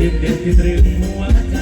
เด็ดเด็ดที่ตรึงหัวใจ